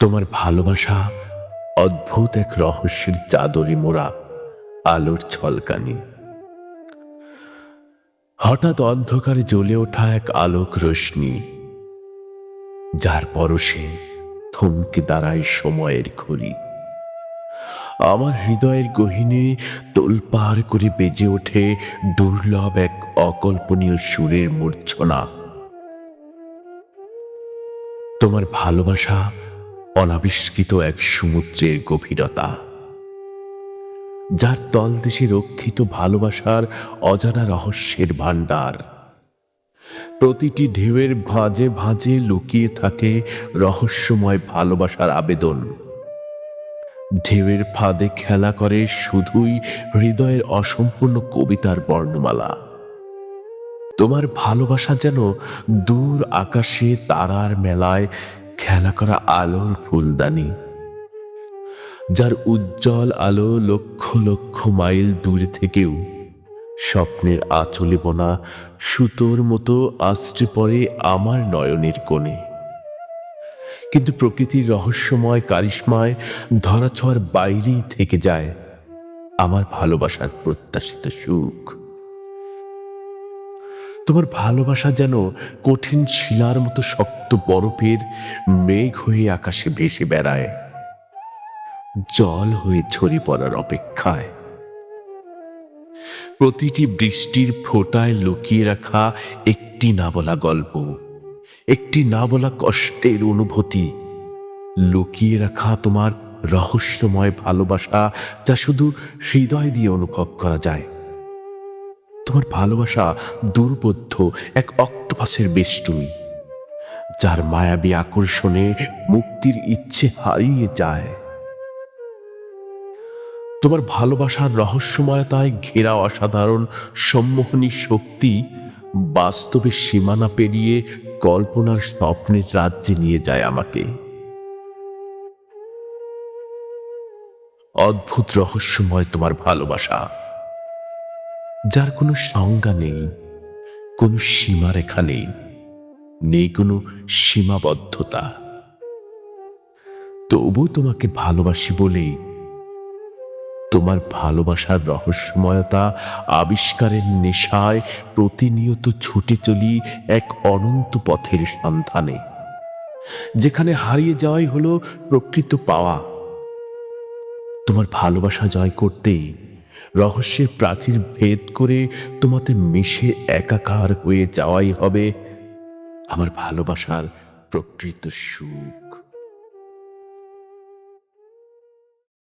তোমার ভালোবাসা অদ্ভুত এক রহস্যের চাদরে মোড়া আলোর ছলকানি। হঠাৎ অন্ধকারে জ্বলে ওঠা এক আলোক রশ্মি, যার পরশে থমকে দাঁড়ায় সময়ের ঘড়ি। আমার হৃদয়ের গহিনে তোলপাড় করে বেজে ওঠে দুর্লভ এক অকল্পনীয় সুরের মূর্ছনা। তোমার ভালোবাসা অনাবিষ্কৃত এক সমুদ্রের গভীরতা, যার তলদেশে রক্ষিত ভালোবাসার অজানা রহস্যের ভাণ্ডার। প্রতিটি ঢেউয়ের ভাঁজে ভাঁজে লুকিয়ে থাকে রহস্যময় ভালোবাসার আবেদন। ঢেউয়ের ফাঁদে খেলা করে শুধুই হৃদয়ের অসম্পূর্ণ কবিতার বর্ণমালা। তোমার ভালোবাসা যেন দূর আকাশে তারার মেলায় খেলা করা আলোর ফুলদানি, যার উজ্জ্বল আলো লক্ষ লক্ষ মাইল দূরে থেকেও স্বপ্নের আঁচলে বোনা সুতোর মতো আশ্রে পড়ে আমার নয়নের কোণে। কিন্তু প্রকৃতির রহস্যময়, কারিশ্মায় ধরাছোঁয়ার বাইরেই থেকে যায় আমার ভালোবাসার প্রত্যাশিত সুখ। তোমার ভালোবাসা যেন কঠিন শিলার মতো শক্ত বরফের মেঘ হয়ে আকাশে ভেসে বেড়ায়। জল হয়ে ঝরে পড়ার অপেক্ষায়। প্রতিটি বৃষ্টির ফোঁটায় লুকিয়ে রাখা একটি না বলা গল্প, একটি না বলা কষ্টের অনুভূতি, লুকিয়ে রাখা তোমার রহস্যময় ভালোবাসা যা শুধু হৃদয় দিয়ে অনুভব করা যায়। তোমার ভালোবাসা দুর্বোধ্য এক অক্টোপাসের বেষ্টনী যার মায়াবী আকর্ষণে মুক্তির ইচ্ছে হারিয়ে যায়। তোমার ভালোবাসার রহস্যময়তায় ঘেরা অসাধারণ সম্মোহনী শক্তি বাস্তবে সীমানা পেরিয়ে কল্পনার স্বপ্নের রাজ্যে নিয়ে যায় আমাকে। অদ্ভুত রহস্যময় তোমার ভালোবাসা। যার কোনো সংজ্ঞা নেই, কোনো সীমারেখা নেই নেই কোনো সীমাবদ্ধতা। তবু তোমাকে ভালোবাসি বলেই তোমার ভালোবাসার রহস্যময়তা, আবিষ্কারের নেশায় প্রতিনিয়ত ছুটে চলি এক অনন্ত পথের সন্ধানে, যেখানে হারিয়ে যাওয়াই হলো প্রকৃত পাওয়া। তোমার ভালোবাসা জয় করতেই রহস্যের প্রাচীর ভেদ করে তোমাতে মিশে একাকার হয়ে যাওয়াই হবে আমার ভালোবাসার প্রকৃত সুখ।